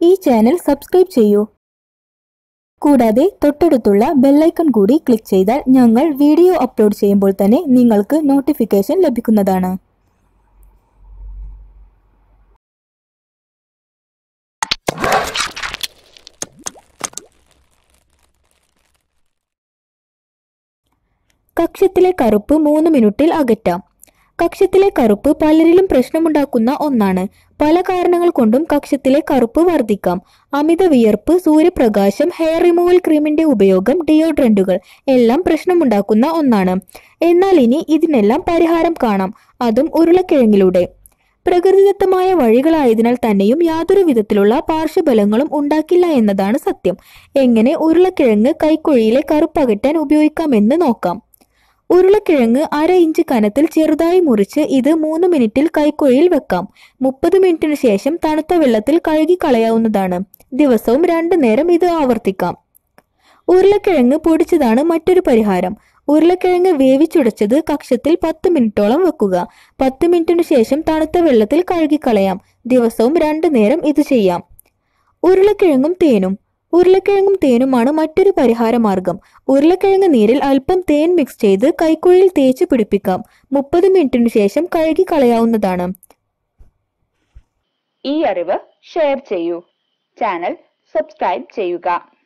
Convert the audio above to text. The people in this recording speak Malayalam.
ഈ ചാനൽ സബ്സ്ക്രൈബ് ചെയ്യൂ. കൂടാതെ തൊട്ടടുത്തുള്ള ബെല്ലൈക്കൺ കൂടി ക്ലിക്ക് ചെയ്താൽ ഞങ്ങൾ വീഡിയോ അപ്ലോഡ് ചെയ്യുമ്പോൾ തന്നെ നിങ്ങൾക്ക് നോട്ടിഫിക്കേഷൻ ലഭിക്കുന്നതാണ്. കക്ഷത്തിലെ കറുപ്പ് മൂന്ന് മിനിറ്റിൽ അകറ്റാം. കക്ഷത്തിലെ കറുപ്പ് പലരിലും പ്രശ്നമുണ്ടാക്കുന്ന ഒന്നാണ്. പല കാരണങ്ങൾ കൊണ്ടും കക്ഷത്തിലെ കറുപ്പ് വർദ്ധിക്കാം. അമിത വിയർപ്പ് സൂര്യപ്രകാശം ഹെയർ റിമൂവൽ ക്രീമിന്റെ ഉപയോഗം ഡിയോഡ്രന്റുകൾ എല്ലാം പ്രശ്നമുണ്ടാക്കുന്ന ഒന്നാണ്. എന്നാൽ ഇനി ഇതിനെല്ലാം പരിഹാരം കാണാം. അതും ഉരുളക്കിഴങ്ങിലൂടെ. പ്രകൃതിദത്തമായ വഴികളായതിനാൽ തന്നെയും യാതൊരു വിധത്തിലുള്ള പാർശ്വഫലങ്ങളും ഉണ്ടാക്കില്ല എന്നതാണ് സത്യം. എങ്ങനെ ഉരുളക്കിഴങ്ങ് കൈക്കുഴിയിലെ കറുപ്പകറ്റാൻ ഉപയോഗിക്കാമെന്ന് നോക്കാം. ഉരുളക്കിഴങ്ങ് അര ഇഞ്ച് കനത്തിൽ ചെറുതായി മുറിച്ച് ഇത് മൂന്ന് മിനിറ്റിൽ കൈക്കുഴിയിൽ വെക്കാം. മുപ്പത് മിനിറ്റിന് ശേഷം തണുത്ത വെള്ളത്തിൽ കഴുകി കളയാവുന്നതാണ്. ദിവസവും രണ്ടു നേരം ഇത് ആവർത്തിക്കാം. ഉരുളക്കിഴങ്ങ് പൊടിച്ചതാണ് മറ്റൊരു പരിഹാരം. ഉരുളക്കിഴങ്ങ് വേവിച്ചുടച്ചത് കക്ഷത്തിൽ പത്ത് മിനിറ്റോളം വെക്കുക. പത്ത് മിനിറ്റിനു ശേഷം തണുത്ത വെള്ളത്തിൽ കഴുകിക്കളയാം ദിവസവും രണ്ടു നേരം ഇത് ചെയ്യാം. ഉരുളക്കിഴങ്ങും തേനും. ഉരുളക്കിഴങ്ങും തേനുമാണ് മറ്റൊരു പരിഹാര മാർഗം ഉരുളക്കിഴങ്ങ് നീരിൽ അല്പം തേൻ മിക്സ് ചെയ്ത് കൈക്കുഴിയിൽ തേച്ച് പിടിപ്പിക്കാം. മുപ്പത് മിനിറ്റിനു ശേഷം കഴുകി കളയാവുന്നതാണ്. ഈ അറിവ് ഷെയർ ചെയ്യൂ. ചാനൽ സബ്സ്ക്രൈബ് ചെയ്യുക.